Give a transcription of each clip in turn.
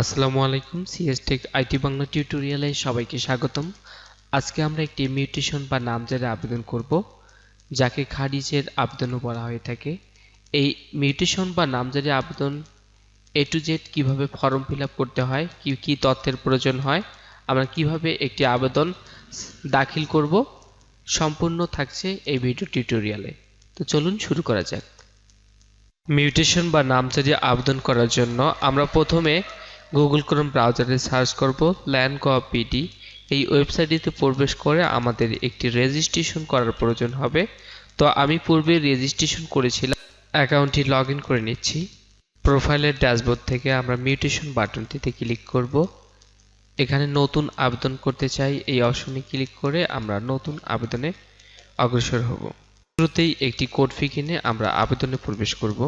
আসসালামু আলাইকুম CS take IT Bangla টিউটোরিয়ালে সবাইকে স্বাগতম। আজকে আমরা একটি মিউটেশন বা নামজারি আবেদন করব, যাকে খারিজের আবেদনও বলা হয়ে থাকে। এই মিউটেশন বা নামজারি আবেদন এ টু জেড কীভাবে ফর্ম ফিল করতে হয়, কি কি তথ্যের প্রয়োজন হয়, আমরা কীভাবে একটি আবেদন দাখিল করব, সম্পূর্ণ থাকছে এই ভিডিও টিউটোরিয়ালে। তো চলুন শুরু করা যাক। মিউটেশন বা নামজারি আবেদন করার জন্য আমরা প্রথমে গুগল ক্রোম ব্রাউজারে সার্চ করব ল্যান্ড পিডি এই ওয়েবসাইটটিতে প্রবেশ করে আমাদের একটি রেজিস্ট্রেশন করার প্রয়োজন হবে। তো আমি পূর্বে রেজিস্ট্রেশন করেছিলাম অ্যাকাউন্টটি লগ করে নিচ্ছি। প্রোফাইলের ড্যাশবোর্ড থেকে আমরা মিউটেশন বাটনটিতে ক্লিক করব। এখানে নতুন আবেদন করতে চাই, এই অপশনে ক্লিক করে আমরা নতুন আবেদনে অগ্রসর হব। শুরুতেই একটি কোড ফি কিনে আমরা আবেদনে প্রবেশ করব।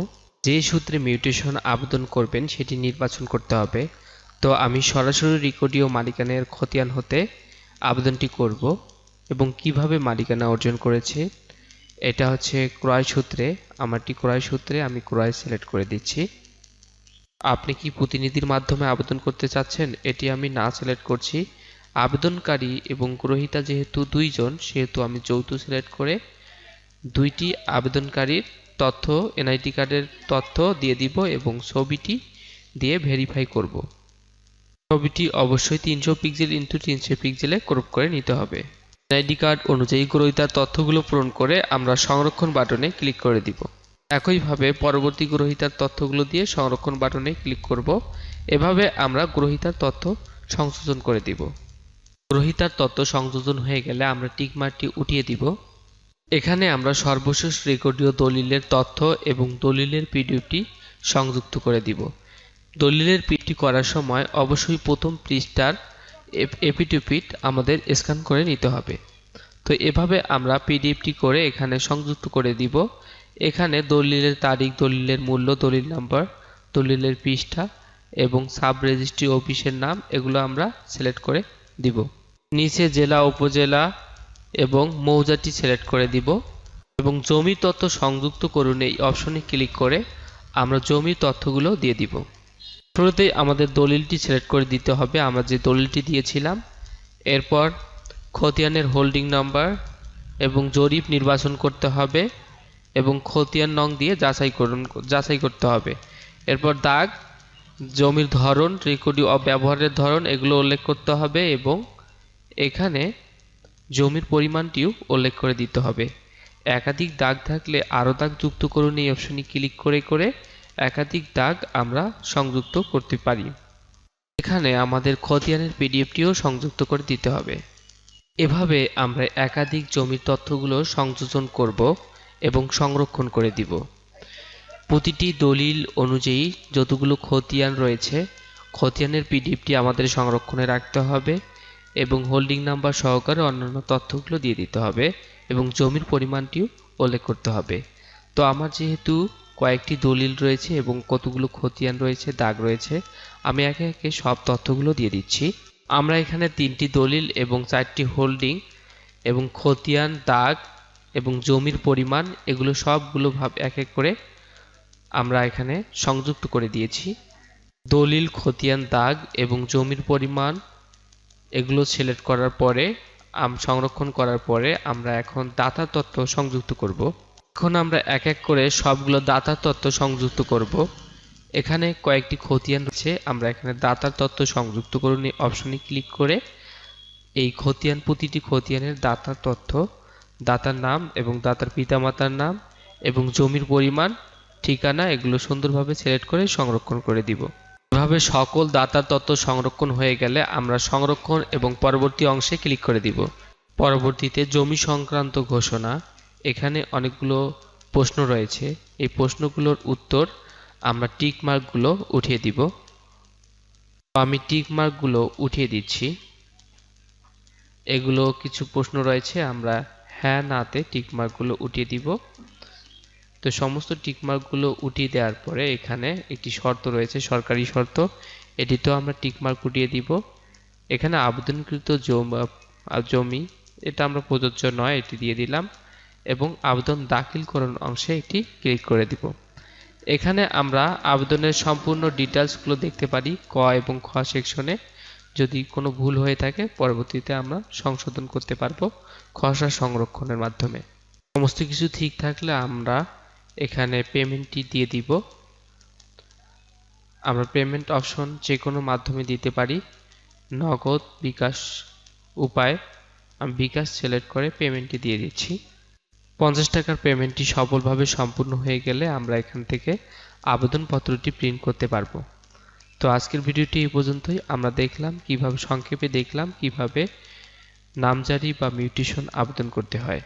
যে সূত্রে মিউটেশন আবেদন করবেন, সেটি নির্বাচন করতে হবে। তো আমি সরাসরি রেকর্ডীয় মালিকানার খতিয়ান হতে আবেদনটি করব এবং কীভাবে মালিকানা অর্জন করেছে, এটা হচ্ছে ক্রয় সূত্রে, আমারটি ক্রয় সূত্রে আমি ক্রয় সিলেক্ট করে দিচ্ছি। আপনি কি প্রতিনিধির মাধ্যমে আবেদন করতে চাচ্ছেন, এটি আমি না সিলেক্ট করছি। আবেদনকারী এবং গ্রহীতা যেহেতু দুইজন, সেহেতু আমি যৌথ সিলেক্ট করে দুইটি আবেদনকারীর তথ্য, এনআইডি কার্ডের তথ্য দিয়ে দিব এবং ছবিটি দিয়ে ভেরিফাই করব। ছবিটি অবশ্যই তিনশো পিক্সেল ইন্টু তিনশো পিক্সেলে ক্রপ করে নিতে হবে। এনআইডি কার্ড অনুযায়ী গ্রহীতার তথ্যগুলো পূরণ করে আমরা সংরক্ষণ বাটনে ক্লিক করে দিব। একইভাবে পরবর্তী গ্রহীতার তথ্যগুলো দিয়ে সংরক্ষণ বাটনে ক্লিক করব। এভাবে আমরা গ্রহীতার তথ্য সংযোজন করে দিব। গ্রহীতার তথ্য সংযোজন হয়ে গেলে আমরা টিকমার্কটি উঠিয়ে দিব। এখানে আমরা সর্বশেষ রেকর্ডীয় দলিলের তথ্য এবং দলিলের পিডিএফটি সংযুক্ত করে দিব। দলিলের পিডিএফটি করার সময় অবশ্যই প্রথম পৃষ্ঠার এপিটুপিট আমাদের স্ক্যান করে নিতে হবে। তো এভাবে আমরা পিডিএফটি করে এখানে সংযুক্ত করে দিব। এখানে দলিলের তারিখ, দলিলের মূল্য, দলিল নাম্বার, দলিলের পৃষ্ঠা এবং সাব রেজিস্ট্রি অফিসের নাম এগুলো আমরা সিলেক্ট করে দিব। নিচে জেলা, উপজেলা এবং মৌজাটি সিলেক্ট করে দিব। এবং জমি তথ্য সংযুক্ত করুন এই অপশনে ক্লিক করে আমরা জমির তথ্যগুলো দিয়ে দিব। শুরুতেই আমাদের দলিলটি সিলেক্ট করে দিতে হবে। আমরা যে দলিলটি দিয়েছিলাম, এরপর খতিয়ানের হোল্ডিং নাম্বার এবং জরিপ নির্বাচন করতে হবে এবং খতিয়ান নং দিয়ে যাচাই করুন, যাচাই করতে হবে। এরপর দাগ, জমির ধরন রেকর্ডি ব্যবহারের ধরন, এগুলো উল্লেখ করতে হবে এবং এখানে জমির পরিমাণটিও উল্লেখ করে দিতে হবে। একাধিক দাগ থাকলে আরও দাগ যুক্ত করুন এই অপশনে ক্লিক করে করে একাধিক দাগ আমরা সংযুক্ত করতে পারি। এখানে আমাদের খতিয়ানের পিডিএফটিও সংযুক্ত করে দিতে হবে। এভাবে আমরা একাধিক জমির তথ্যগুলো সংযোজন করব এবং সংরক্ষণ করে দিব। প্রতিটি দলিল অনুযায়ী যতগুলো খতিয়ান রয়েছে, খতিয়ানের পিডিএফটি আমাদের সংরক্ষণে রাখতে হবে। এবং হোল্ডিং নাম্বার সহকারে অন্যান্য তথ্যগুলো দিয়ে দিতে হবে এবং জমির পরিমাণটিও উল্লেখ করতে হবে। তো আমার যেহেতু কয়েকটি দলিল রয়েছে এবং কতগুলো খতিয়ান রয়েছে, দাগ রয়েছে, আমি একে একে সব তথ্যগুলো দিয়ে দিচ্ছি। আমরা এখানে তিনটি দলিল এবং চারটি হোল্ডিং এবং খতিয়ান, দাগ এবং জমির পরিমাণ এগুলো সবগুলো ভাব এক এক করে আমরা এখানে সংযুক্ত করে দিয়েছি। দলিল, খতিয়ান, দাগ এবং জমির পরিমাণ এগুলো সিলেক্ট করার পরে সংরক্ষণ করার পরে আমরা এখন দাতা তথ্য সংযুক্ত করব। এখন আমরা এক এক করে সবগুলো দাতা তথ্য সংযুক্ত করব। এখানে কয়েকটি খতিয়ান রয়েছে, আমরা এখানে দাতার তথ্য সংযুক্ত করুন অপশনে ক্লিক করে এই খতিয়ান, প্রতিটি খতিয়ানের দাতার তথ্য দাতার নাম এবং দাতার পিতামাতার নাম এবং জমির পরিমাণ, ঠিকানা এগুলো সুন্দরভাবে সিলেক্ট করে সংরক্ষণ করে দিব। এভাবে সকল দাতার তথ্য সংরক্ষণ হয়ে গেলে আমরা সংরক্ষণ এবং পরবর্তী অংশে ক্লিক করে দিব। পরবর্তীতে জমি সংক্রান্ত ঘোষণা। এখানে অনেকগুলো প্রশ্ন রয়েছে। এই প্রশ্নগুলোর উত্তর আমরা টিক মার্কগুলো উঠিয়ে দিব। আমি টিক মার্কগুলো উঠিয়ে দিচ্ছি। এগুলো কিছু প্রশ্ন রয়েছে, আমরা হ্যাঁ নাতে টিক মার্কগুলো উঠিয়ে দিব। তো সমস্ত টিকমার্কগুলো উঠিয়ে দেওয়ার পরে এখানে একটি শর্ত রয়েছে, সরকারি শর্ত। এটি তো আমরা টিকমার্ক উঠিয়ে দিব। এখানে আবেদনকৃত জমি এটা আমরা প্রযোজ্য নয়, এটি দিয়ে দিলাম। এবং আবেদন দাখিল করার অংশে এটি ক্লিক করে দিব। এখানে আমরা আবেদনের সম্পূর্ণ ডিটেলসগুলো দেখতে পারি ক এবং খ সেকশনে। যদি কোনো ভুল হয়ে থাকে, পরবর্তীতে আমরা সংশোধন করতে পারব খসড়া সংরক্ষণের মাধ্যমে। সমস্ত কিছু ঠিক থাকলে আমরা এখানে পেমেন্টটি দিয়ে দিব। আমরা পেমেন্ট অপশন যে কোনো মাধ্যমে দিতে পারি। নগদ, বিকাশ উপায় আমি বিকাশ সিলেক্ট করে পেমেন্টটি দিয়ে দিচ্ছি। পঞ্চাশ টাকার পেমেন্টটি সফলভাবে সম্পূর্ণ হয়ে গেলে আমরা এখান থেকে আবেদনপত্রটি প্রিন্ট করতে পারব। তো আজকের ভিডিওটি এই পর্যন্তই। আমরা দেখলাম, কীভাবে সংক্ষেপে দেখলাম, কীভাবে নামজারি বা মিউটেশন আবেদন করতে হয়।